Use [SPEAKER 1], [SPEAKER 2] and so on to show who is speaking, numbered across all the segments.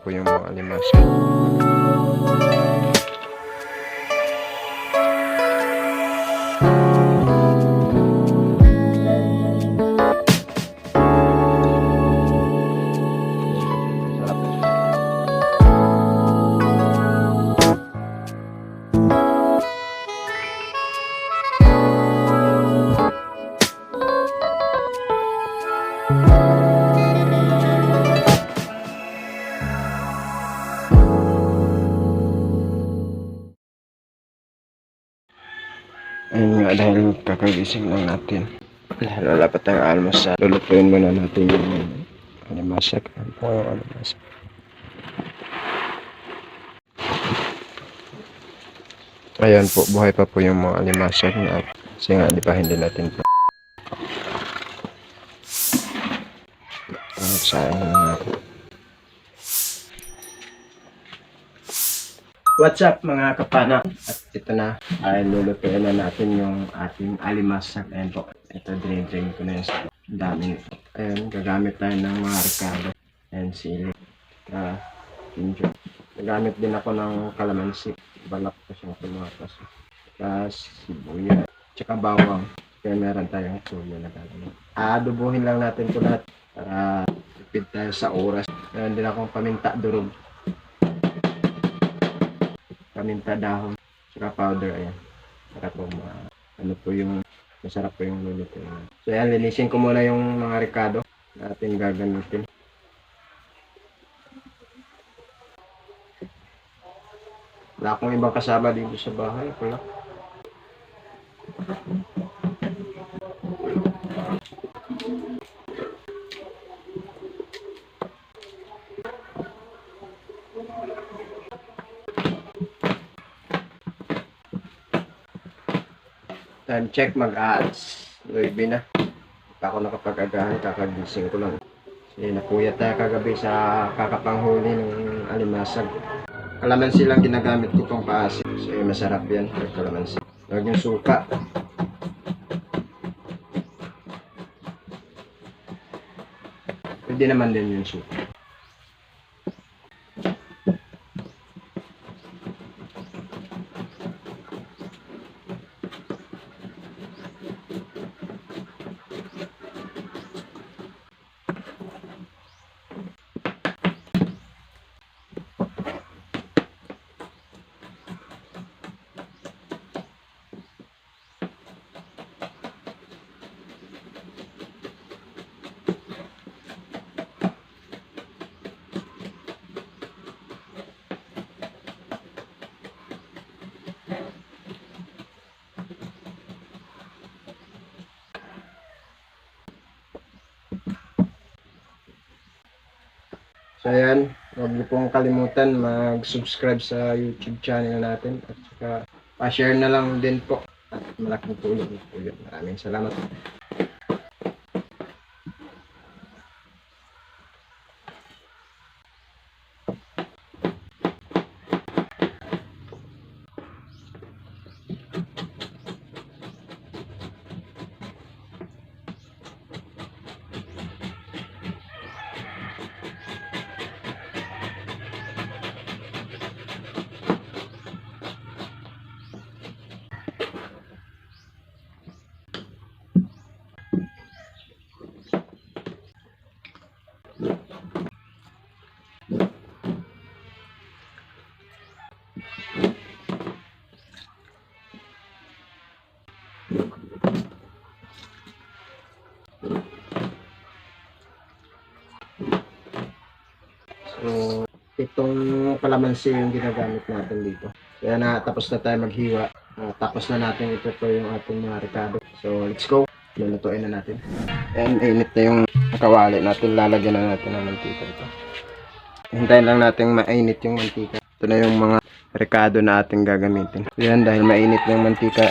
[SPEAKER 1] po yung mga kakagising lang natin. Dahil wala pa tayong almusal. Lulutuin muna natin yung alimasag. Ano po yung alimasag? Ayan po, buhay pa po yung mga alimasag na kasi nga, di ba hindi natin po. Ang sayang na po. What's up mga kapana? At ito na, ay lulutuin na natin yung ating alimasag. Ayan po, ito drain-drain ko na yung sa dami. Ayan, gagamit tayo ng mga recado. Ayan, sili. Uh, ginger. Gagamit din ako ng kalamansi. Balak ko siyang tumatas. Tapos sibuyas. Tsaka bawang. Kaya meron tayong tuyo na gagawin. Aadobohin lang natin ito lahat para tipid tayo sa oras. Meron din akong paminta durog paminta dahon, saka powder, ayan. Para po ano po yung, masarap po yung luluto. So ayan, linisin ko muna yung mga ricado natin gagamitin. Wala akong ibang kasama dito sa bahay, wala. Time check, mag-ads. Luibi na. Pa ako nakapag-agahan, kakagising ko lang. Kasi napuyat tayo kagabi sa kakapanghuli ng alimasag. Kalamansi lang ginagamit ko pang paasin. So eh, masarap yan, kalamansi. Huwag yung suka. Pwede naman din yung suka. So ayan, huwag niyo pong kalimutan mag-subscribe sa YouTube channel natin at saka pa-share na lang din po at malaking tulong po yun. Maraming salamat. So, itong kalamansi yung ginagamit natin dito. Kaya na tapos na tayo maghiwa. Ah, tapos na natin ito po yung ating mga recado. So, let's go. Lulutuin na natin. And init na yung kawali natin. Lalagyan na natin ng mantika ito. Hintayin lang natin mainit yung mantika. Ito na yung mga recado na ating gagamitin. Yan, dahil mainit yung mantika,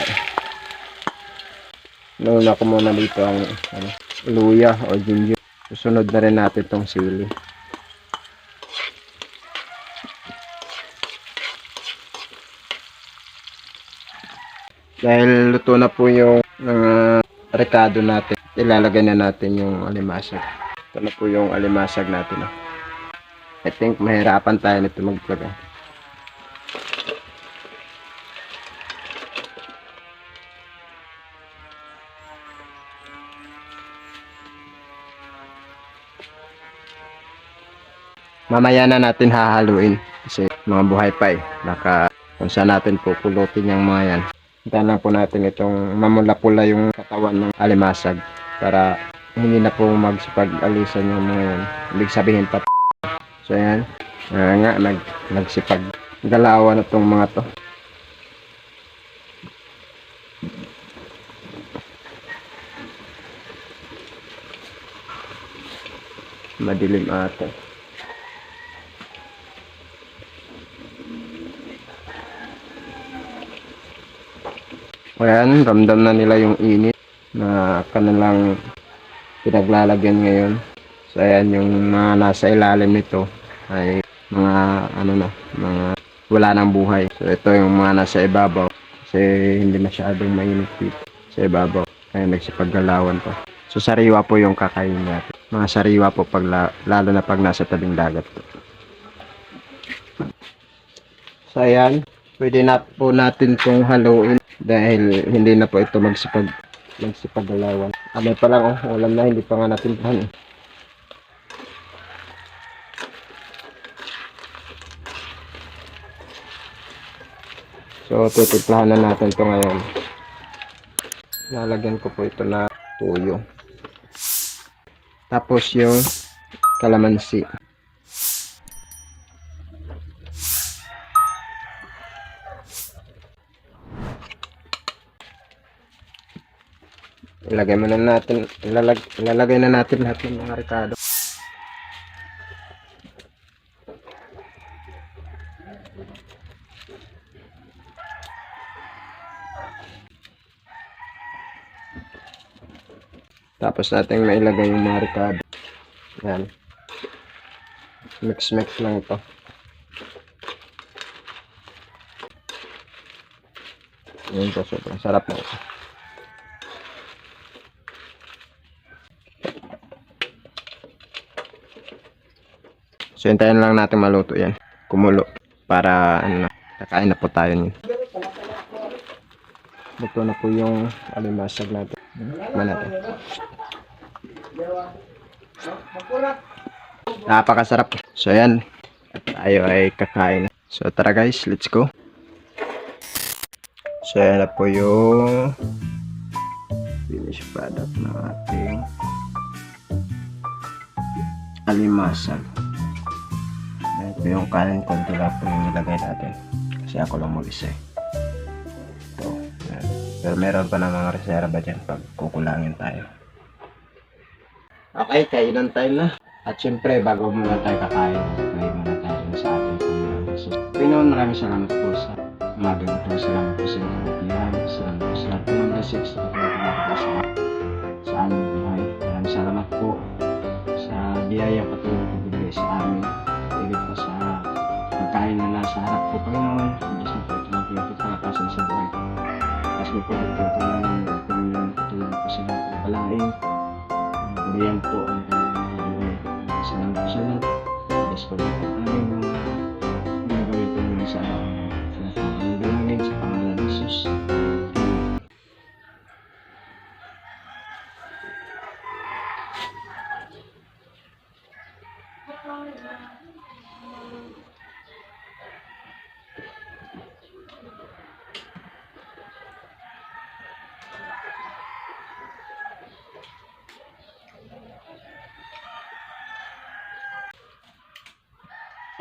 [SPEAKER 1] Nauna ko muna dito ang ano, luya o ginger. Susunod na rin natin itong sili. Dahil luto na po yung mga rekado natin, ilalagay na natin yung alimasag. Ito na po yung alimasag natin. ah. I think mahirapan tayo nito mag-vlog. Mamaya na natin hahaluin kasi mga buhay pa eh. Baka kung saan natin pupulutin yung mga yan. Hintayin lang po natin itong mamula-pula yung katawan ng alimasag para hindi na po magsipag-alisan yung mga yan. Ibig sabihin pa So yan. Ah, nga, nag, nagsipag galawan na tong mga to. Madilim ata. Ayan, ramdam na nila yung init na kanilang pinaglalagyan ngayon. So ayan yung mga nasa ilalim nito ay mga ano na, mga wala nang buhay. So ito yung mga nasa ibabaw kasi hindi masyadong mainit dito sa ibabaw. Kaya nagsipaggalawan pa. So sariwa po yung kakain natin. Mga sariwa po pag la- lalo na pag nasa tabing dagat po. So ayan, pwede na po natin itong haluin dahil hindi na po ito magsipag magsipaggalawan. Ano pa lang oh, ulam na hindi pa nga natin paano. So, titimplahan na natin to ngayon. Lalagyan ko po ito na tuyo. Tapos yung kalamansi. Ilagay mo na natin, ilalag, ilalagay na natin lahat ng mga rekado. Tapos natin mailagay yung mga rekado. Yan. Mix-mix lang ito. Yan po, sobrang sarap na ito. So, hintayin lang natin maluto yan. Kumulo. Para, ano na, na po tayo niyan. Luto na po yung alimasag natin. Tikman natin. Napakasarap. So, yan. At tayo ay kakain. So, tara guys, let's go. So, yan na po yung finished product ng ating alimasag. Ito yung kanin konti lang po yung nilagay natin. Kasi ako lang mag-isa eh. Ito. Yan. Pero meron pa ng mga reserva dyan pag kukulangin tayo. Okay, kainan tayo na. At syempre, bago muna tayo kakain, pray muna tayo sa ating Panginoon Jesus. Panginoon, maraming salamat po sa umagang ito. Salamat po sa inyong kapiyan. Salamat po sa lahat ng pinagkakaroon po sa, aming buhay. Maraming salamat po sa biyayang patuloy na bigay sa amin. Po sa pagkain na nasa harap po, Panginoon. Diyos na po ito magpilap at kalakasan sa buhay. Tapos mo po ito tulungan ng Panginoon. Patuloy po sila ng. Buriyan po ang buhay. Salamat sa lahat. Diyos po ito aming mga mga gawin po naman sa sa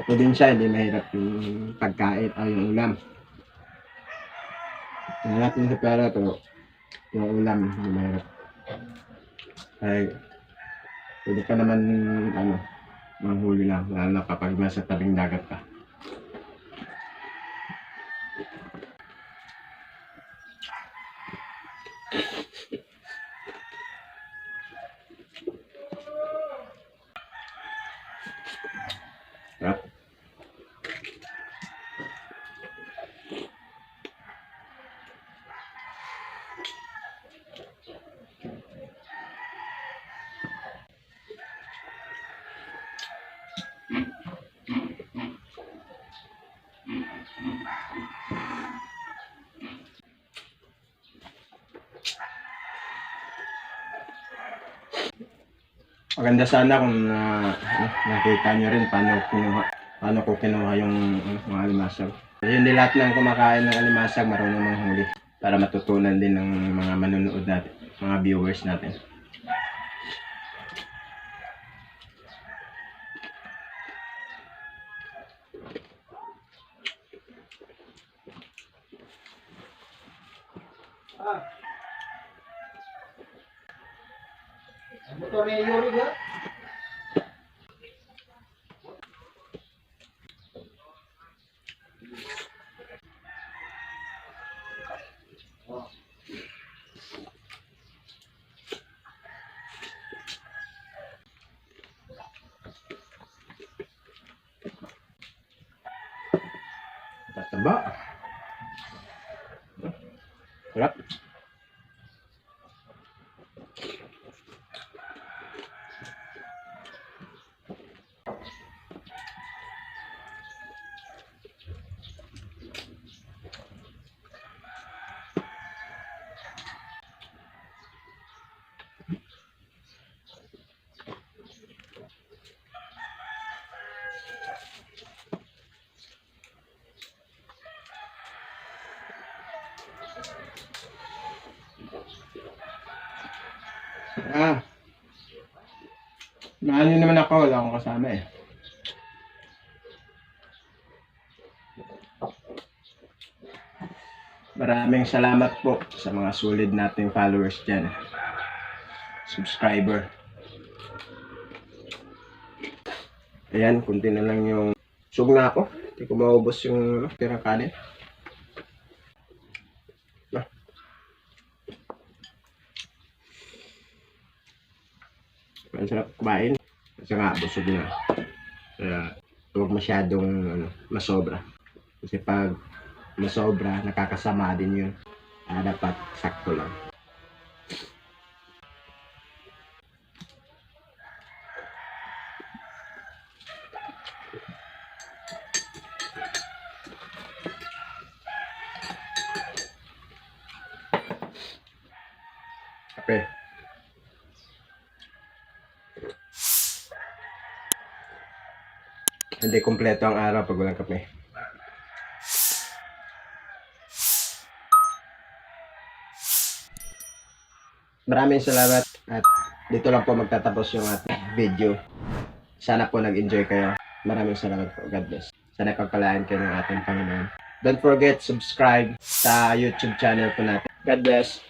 [SPEAKER 1] siya, hindi mahirap yung pagkain o yung ulam. Mahirap din sa pera pero yung ulam hindi mahirap. Ay, pwede ka naman ano, manghuli lang, lalo na kapag nasa tabing dagat ka. Sarap. Maganda sana kung ano, nakita nyo rin paano kinuha, paano ko kinuha yung ano, mga alimasag. Hindi lahat ng kumakain ng alimasag marunong manghuli para matutunan din ng mga manonood natin, mga viewers natin.
[SPEAKER 2] Motor ni Yuri ga?
[SPEAKER 1] Tataba. Sarap. Ah. Niyo naman ako, wala akong kasama eh. Maraming salamat po sa mga solid nating followers dyan. Subscriber. Ayan, kunti na lang yung sug na ako. Hindi ko maubos yung pirang kanin. Ah. Ang sarap kumain. Kasi nga, busog na. Kaya, huwag masyadong ano, masobra. Kasi pag masobra, nakakasama din yun. Ah, dapat sakto lang. Kape. Hindi kompleto ang araw pag walang kape. Maraming salamat at dito lang po magtatapos yung ating video. Sana po nag-enjoy kayo. Maraming salamat po. God bless. Sana pagpalaan kayo ng ating Panginoon. Don't forget, subscribe sa YouTube channel po natin. God bless.